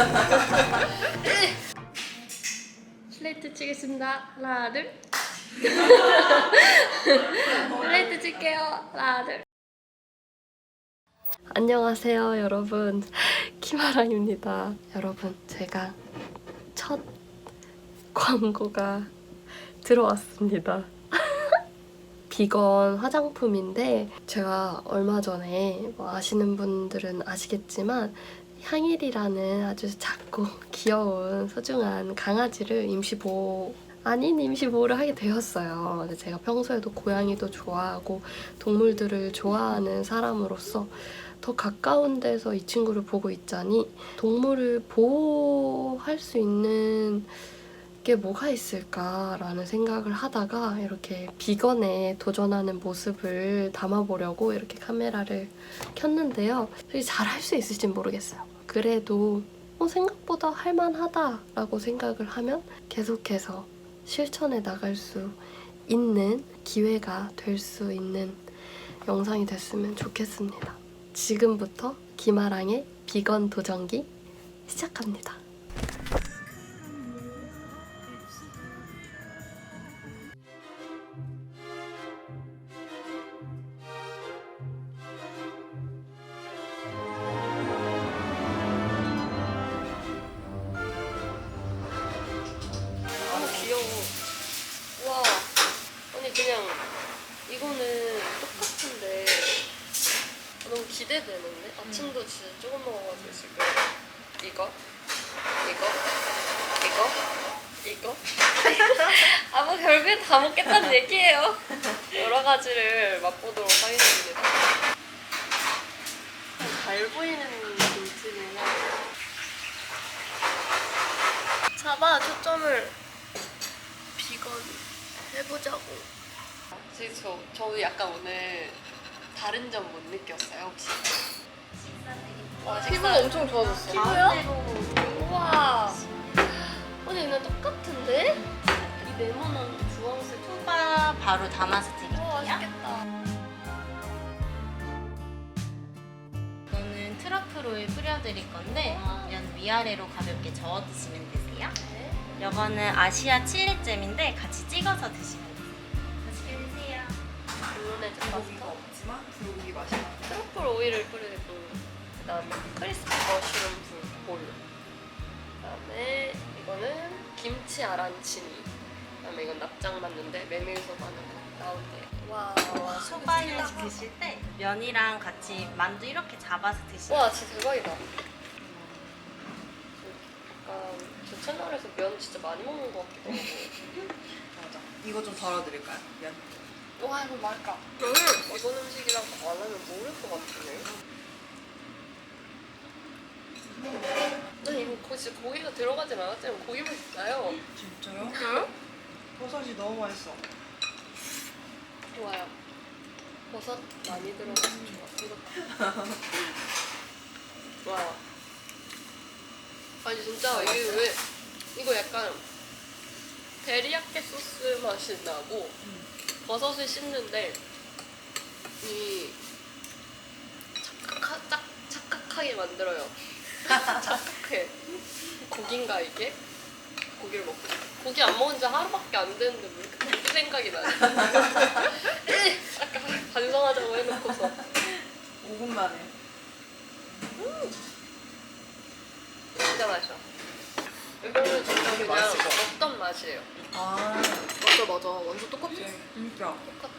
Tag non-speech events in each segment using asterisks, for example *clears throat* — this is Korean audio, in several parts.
*laughs* 슬레이트 치겠습니다. 하나, 둘. *laughs* 슬레이트 칠게요. 하나, 둘. 안녕하세요, 여러분. 키마랑입니다. 여러분, 제가 첫 광고가 들어왔습니다. *laughs* 비건 화장품인데 제가 얼마 전에 뭐 아시는 분들은 아시겠지만 향일이라는 아주 작고 귀여운 소중한 강아지를 임시보호 아닌 임시보호를 하게 되었어요. 제가 평소에도 고양이도 좋아하고 동물들을 좋아하는 사람으로서 더 가까운 데서 이 친구를 보고 있자니 동물을 보호할 수 있는 게 뭐가 있을까라는 생각을 하다가 이렇게 비건에 도전하는 모습을 담아보려고 이렇게 카메라를 켰는데요. 잘할 수 있을진 모르겠어요. 그래도 어, 생각보다 할만하다라고 생각을 하면 계속해서 실천해 나갈 수 있는 기회가 될 수 있는 영상이 됐으면 좋겠습니다. 지금부터 김아랑의 비건 도전기 시작합니다. 다 먹겠다는 *laughs* 얘기예요. 여러 가지를 맛보도록 하겠습니다. 잘 보이는 김치네요. 잡아 초점을 비건 해보자고. 지금 저, 저 약간 오늘 다른 점 못 느꼈어요 혹시? 와, 피부가 엄청 좋아졌어. 피부요? 우와. 아니 근데 똑같은데? 이 네모난 바 바로 담아서 드릴게요. 맛있겠다. 이거는 트러플 오일 뿌려드릴 건데 면 위아래로 가볍게 저어 드시면 되세요. 네. 이거는 아시아 칠리잼인데 같이 찍어서 드시면 돼요. 맛있게 드세요. 물론에 불고기가 없지만 불고기 맛이 나. 트러플 오일을 뿌리고 그다음에 크리스피 머쉬룸 볼 그다음에 이거는 김치 아란치니 그다음에 이건 납작 맞는데? 메밀소바는 나온대. 와, 와 소바를 드실 때 면이랑 같이 만두 이렇게 잡아서 드시면 와 진짜 대박이다. 약간 저 채널에서 면 진짜 많이 먹는 것 같기도 하고. *laughs* 맞아. 이거 좀 덜어드릴까요? 면. 와 이거 맛있다. 음, 이번 음식이랑 안 하면 모를 것 같은데? 난 이거 고- 진짜 고기가 들어가진 않았지만 고기 맛이 나요. 진짜요? 버섯이 너무 맛있어. 좋아요. 버섯 많이 들어가서 좋아. 이거 와 *laughs* 아니 진짜 이게 왜 이거 약간 데리야끼 소스 맛이 나고 버섯을 씹는데 이 착각하, 짝, 착각하게 만들어요. *laughs* 착각해. 고기인가 이게? 고기를 먹고 싶어. 고기 안 먹은 지 하루밖에 안 됐는데 왜 이렇게 고기 생각이 나지? 아까 반성하자고 해놓고서 5분 만에. 진짜 맛있어 이거는 진짜 되게 그냥 같아. 어떤 맛이에요 아, 맞아 맞아 완전 똑같아 진짜. 똑같아.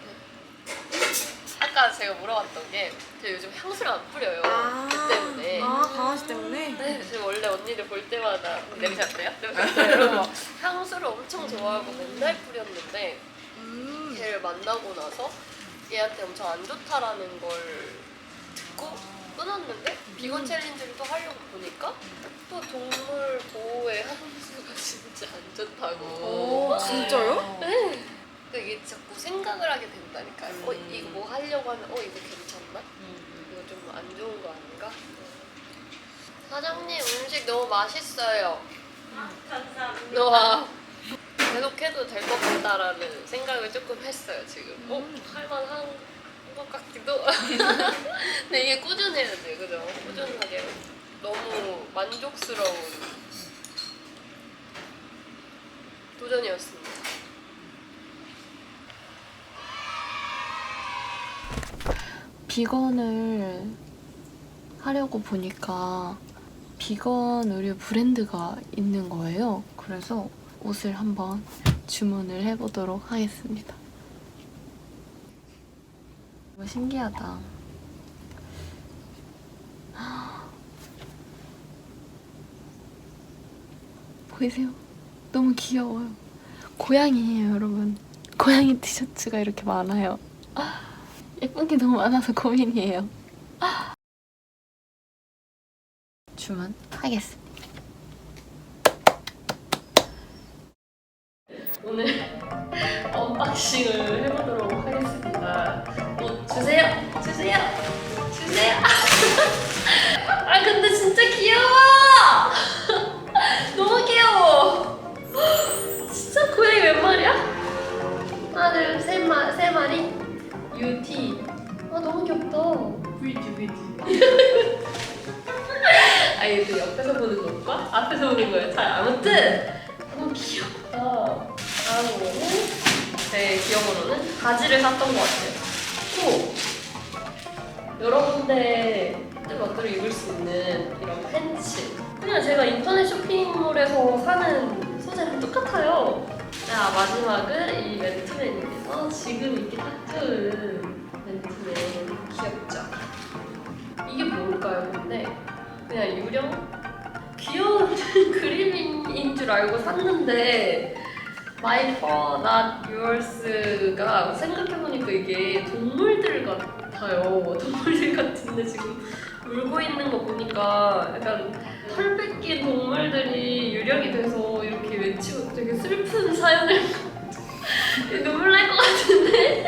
아까 제가 물어봤던 게 제가 요즘 향수를 안 뿌려요. 그 때문에. 아, 강아지 때문에? 네, 제가 원래 언니들 볼 때마다 냄새 안 나요? 냄새 안 나요? 이러고 막 향수를 엄청 좋아하고 맨날 뿌렸는데 음. 걔를 만나고 나서 얘한테 엄청 안 좋다라는 걸 듣고 끊었는데 비건 챌린지를 또 하려고 보니까 또 동물 보호에 향수가 *laughs* 진짜 안 좋다고. 오, 진짜요? 네. 그 이게 자꾸 생각을 하게 된다니까요. 어, 음. 이거 뭐 하려고 하면 어, 이거 괜찮나? 음. 이거 좀 안 좋은 거 아닌가? 사장님 음식 너무 맛있어요. 감사합니다. 와 계속 해도 될 것 같다라는 생각을 조금 했어요 지금. 어 할만한 것 같기도. 근데 *laughs* 이게 꾸준해야 돼, 그죠? 꾸준하게 너무 만족스러운 도전이었습니다. 비건을 하려고 보니까 비건 의류 브랜드가 있는 거예요. 그래서 옷을 한번 주문을 해보도록 하겠습니다. 너무 신기하다. *gasps* 보이세요? 너무 귀여워요. 고양이에요, 여러분. 고양이 티셔츠가 이렇게 많아요. *laughs* 예쁜 게 너무 많아서 고민이에요. 주문 하겠습니다. 잘 아무튼 너무 귀엽다. 다음으로는 제 기억으로는 바지를 샀던 것 같아요. 또 여러 군데 뜻멋대로 입을 수 있는 이런 팬츠. 그냥 제가 인터넷 쇼핑몰에서 사는 소재랑 똑같아요. 자 마지막은 이 맨투맨입니다. 지금 입기 딱 좋은 맨투맨 귀엽죠? 이게 뭘까요? 근데 그냥 유령 알고 샀는데 My fur, not yours가 생각해보니까 이게 동물들 같아요. 동물들 같은데 지금 울고 있는 거 보니까 약간 털 뺏긴 동물들이 유령이 돼서 이렇게 외치고 되게 슬픈 사연을 *laughs* 눈물 날 것 같은데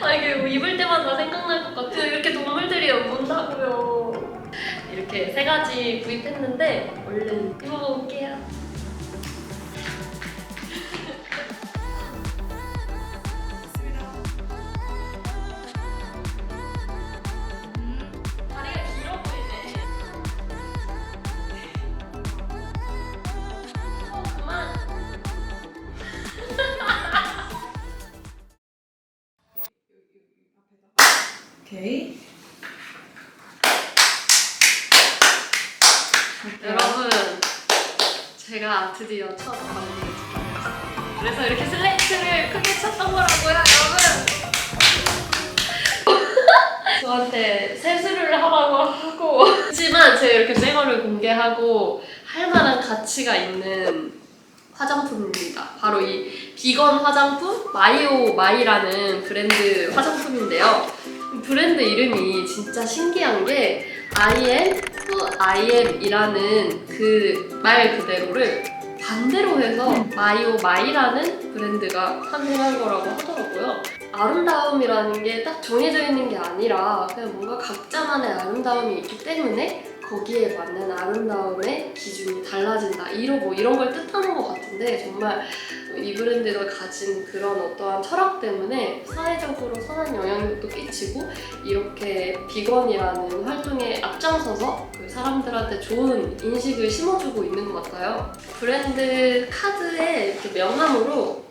아 이게 뭐 입을 때마다 생각날 것 같아요. 이렇게 동물들이 온다고요. 이렇게 세 가지 구입했는데 얼른 입어볼게요. 오케이. 여러분, 제가 드디어 첫 방문을 찍었어요. 그래서 이렇게 슬레이트를 크게 쳤던 거라고요, 여러분. *laughs* 저한테 세수를 하라고 하고 하지만 제가 이렇게 새 거를 공개하고 할 만한 가치가 있는 화장품입니다. 바로 이 비건 화장품 마이오 마이라는 브랜드 화장품인데요. 브랜드 이름이 진짜 신기한 게 I am who I am이라는 그 말 그대로를 반대로 해서 마이오 마이라는 브랜드가 탄생한 거라고 하더라고요. 아름다움이라는 게 딱 정해져 있는 게 아니라 그냥 뭔가 각자만의 아름다움이 있기 때문에 거기에 맞는 아름다움의 기준이 달라진다. 이런 뭐 이런 걸 뜻하는 것 같은데 정말 이 브랜드가 가진 그런 어떠한 철학 때문에 사회적으로 선한 영향력도 끼치고 이렇게 비건이라는 활동에 앞장서서 그 사람들한테 좋은 인식을 심어주고 있는 것 같아요. 브랜드 카드에 이렇게 명함으로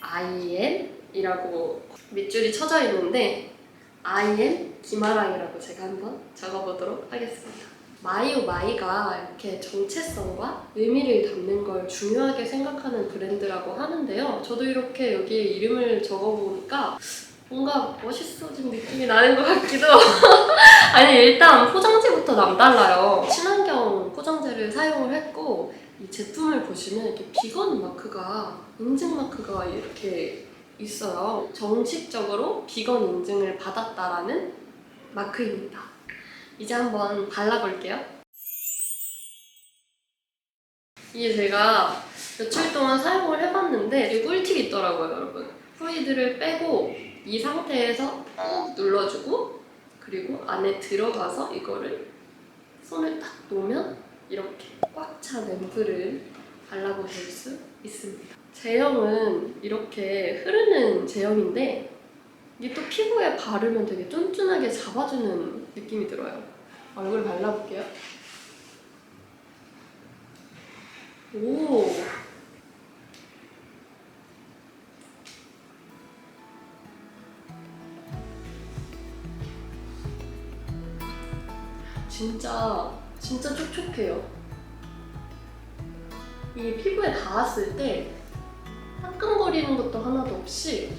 I am 이라고 밑줄이 쳐져 있는데 I am 김아랑이라고 제가 한번 적어보도록 하겠습니다. 마이오 마이가 이렇게 정체성과 의미를 담는 걸 중요하게 생각하는 브랜드라고 하는데요. 저도 이렇게 여기에 이름을 적어보니까 뭔가 멋있어진 느낌이 나는 것 같기도. *laughs* 아니 일단 포장지부터 남달라요. 친환경 포장재를 사용을 했고 이 제품을 보시면 이렇게 비건 마크가 인증 마크가 이렇게 있어요. 정식적으로 비건 인증을 받았다라는 마크입니다. 이제 한번 발라볼게요. 이게 제가 며칠 동안 사용을 해봤는데 되게 꿀팁이 있더라고요, 여러분. 프루이드를 빼고 이 상태에서 꾹 눌러주고 그리고 안에 들어가서 이거를 손을 딱 놓으면 이렇게 꽉 찬 앰플을 발라보실 수 있습니다. 제형은 이렇게 흐르는 제형인데 이게 또 피부에 바르면 되게 쫀쫀하게 잡아주는 느낌이 들어요. 얼굴 발라볼게요. 오. 진짜 진짜 촉촉해요. 이게 피부에 닿았을 때 따끔거리는 것도 하나도 없이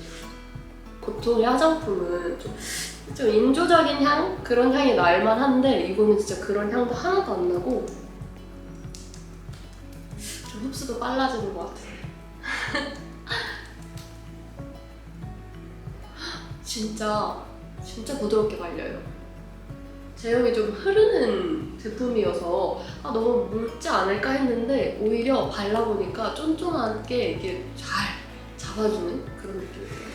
보통의 화장품은 좀, 좀 인조적인 향 그런 향이 날만 한데 이거는 진짜 그런 향도 하나도 안 나고 좀 흡수도 빨라지는 것 같아요. *laughs* 진짜 진짜 부드럽게 발려요. 제형이 좀 흐르는 제품이어서 아, 너무 묽지 않을까 했는데 오히려 발라보니까 쫀쫀하게 이게 잘 잡아주는 그런 느낌이에요.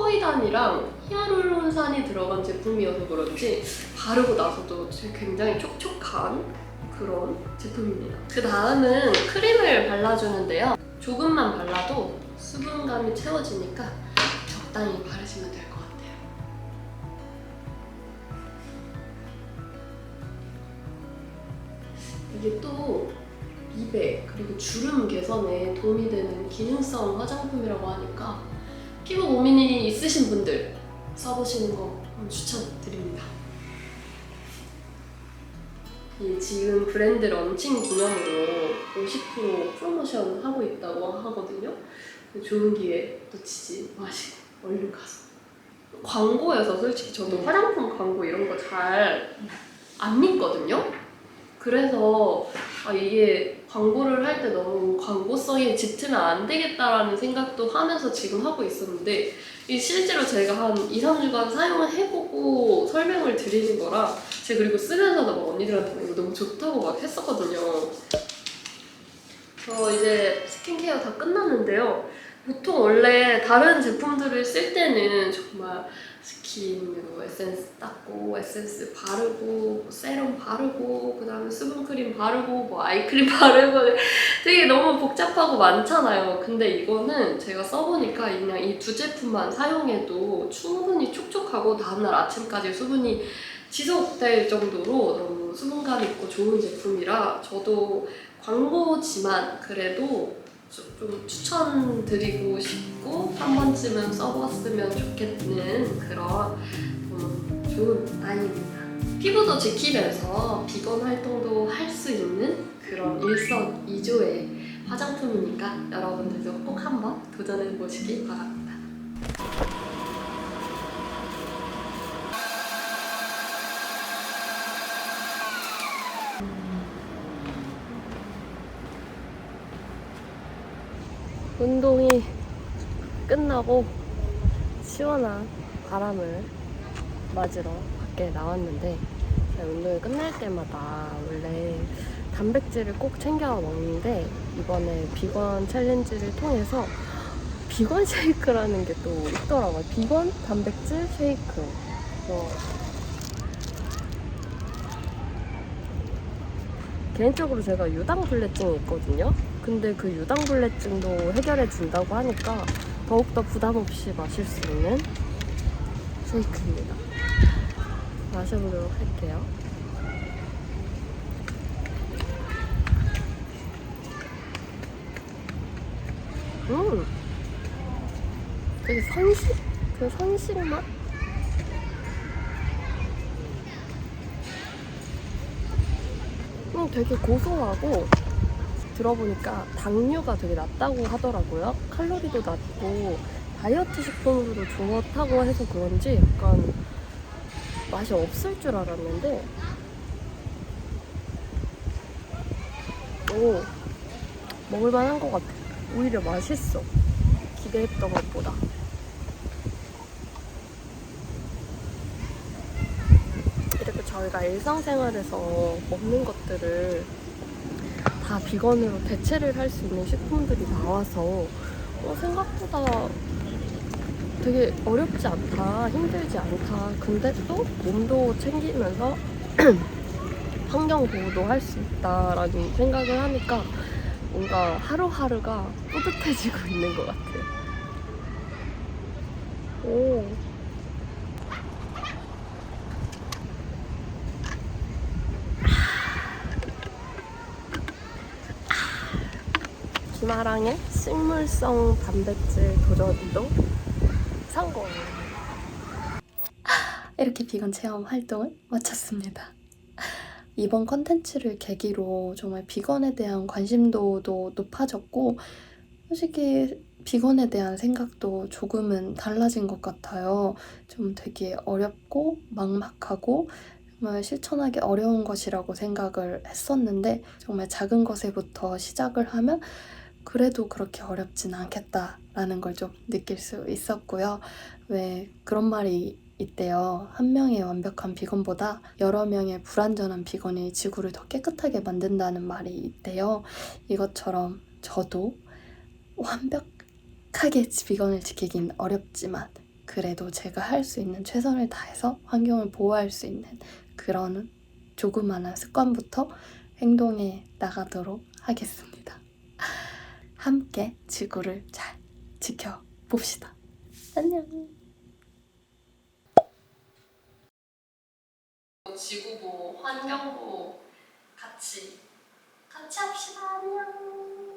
코이단이랑 히아루론산이 들어간 제품이어서 그런지 바르고 나서도 굉장히 촉촉한 그런 제품입니다. 그 다음은 크림을 발라주는데요. 조금만 발라도 수분감이 채워지니까 적당히 바르시면 될 것 같아요. 이게 또 미백 그리고 주름 개선에 도움이 되는 기능성 화장품이라고 하니까 피부 고민이 있으신 분들 써보시는 거 추천드립니다. 이 지금 브랜드 런칭 기념으로 50% 프로모션 하고 있다고 하거든요. 좋은 기회 놓치지 마시고 얼른 가서. 광고여서 솔직히 저도 화장품 광고 이런 거 잘 안 믿거든요. 그래서 아, 이게 광고를 할 때 너무 광고성에 짙으면 안 되겠다라는 생각도 하면서 지금 하고 있었는데 이 실제로 제가 한 2, 3주간 사용을 해보고 설명을 드리는 거라 제가 그리고 쓰면서도 막 언니들한테 막 이거 너무 좋다고 막 했었거든요. 저 이제 스킨케어 다 끝났는데요. 보통 원래 다른 제품들을 쓸 때는 정말 스킨으로 에센스 닦고 에센스 바르고 뭐 세럼 바르고 그 다음에 수분크림 바르고 뭐 아이크림 *laughs* 바르고 되게 너무 복잡하고 많잖아요. 근데 이거는 제가 써보니까 그냥 이 두 제품만 사용해도 충분히 촉촉하고 다음날 아침까지 수분이 지속될 정도로 너무 수분감 있고 좋은 제품이라 저도 광고지만 그래도 좀- 좀 추천드리고 싶고 한 번쯤은 써봤으면 좋겠는 그런 음, 좋은 아이입니다. 피부도 지키면서 비건 활동도 할 수 있는 그런 일석이조의 화장품이니까 여러분들도 꼭 한번 도전해 보시기 바랍니다. 운동이 끝나고 시원한 바람을 맞으러 밖에 나왔는데 운동이 끝날 때마다 원래 단백질을 꼭 챙겨 먹는데 이번에 비건 챌린지를 통해서 비건 쉐이크라는 게 또 있더라고요. 비건 단백질 쉐이크. 그래서 개인적으로 제가 유당불내증이 있거든요. 근데 그 유당불내증도 해결해 준다고 하니까 더욱더 부담 없이 마실 수 있는 쉐이크입니다. 마셔보도록 할게요. 음! 되게 선식? 그 선식 맛? 음, 되게 고소하고 들어보니까 당류가 되게 낮다고 하더라고요. 칼로리도 낮고 다이어트 식품으로도 좋다고 해서 그런지 약간 맛이 없을 줄 알았는데 오 먹을만한 것 같아. 오히려 맛있어. 기대했던 것보다. 이렇게 저희가 일상생활에서 먹는 것들을 다 비건으로 대체를 할 수 있는 식품들이 나와서 어, 생각보다 되게 어렵지 않다, 힘들지 않다. 근데 또 몸도 챙기면서 *clears throat* 환경 보호도 할 수 있다라는 생각을 하니까 뭔가 하루하루가 뿌듯해지고 있는 것 같아요. 오. 기마랑의 식물성 단백질 도전도 성공! *laughs* 이렇게 비건 체험 활동을 마쳤습니다. 이번 컨텐츠를 계기로 정말 비건에 대한 관심도도 높아졌고 솔직히 비건에 대한 생각도 조금은 달라진 것 같아요. 좀 되게 어렵고 막막하고 정말 실천하기 어려운 것이라고 생각을 했었는데 정말 작은 것에부터 시작을 하면 그래도 그렇게 어렵진 않겠다라는 걸 좀 느낄 수 있었고요. 왜 그런 말이 있대요. 한 명의 완벽한 비건보다 여러 명의 불완전한 비건이 지구를 더 깨끗하게 만든다는 말이 있대요. 이것처럼 저도 완벽하게 비건을 지키긴 어렵지만 그래도 제가 할 수 있는 최선을 다해서 환경을 보호할 수 있는 그런 조그마한 습관부터 행동해 나가도록 하겠습니다. 함께 지구를 잘 지켜봅시다. 안녕. 지구보 환경보 같이 같이 합시다. 안녕.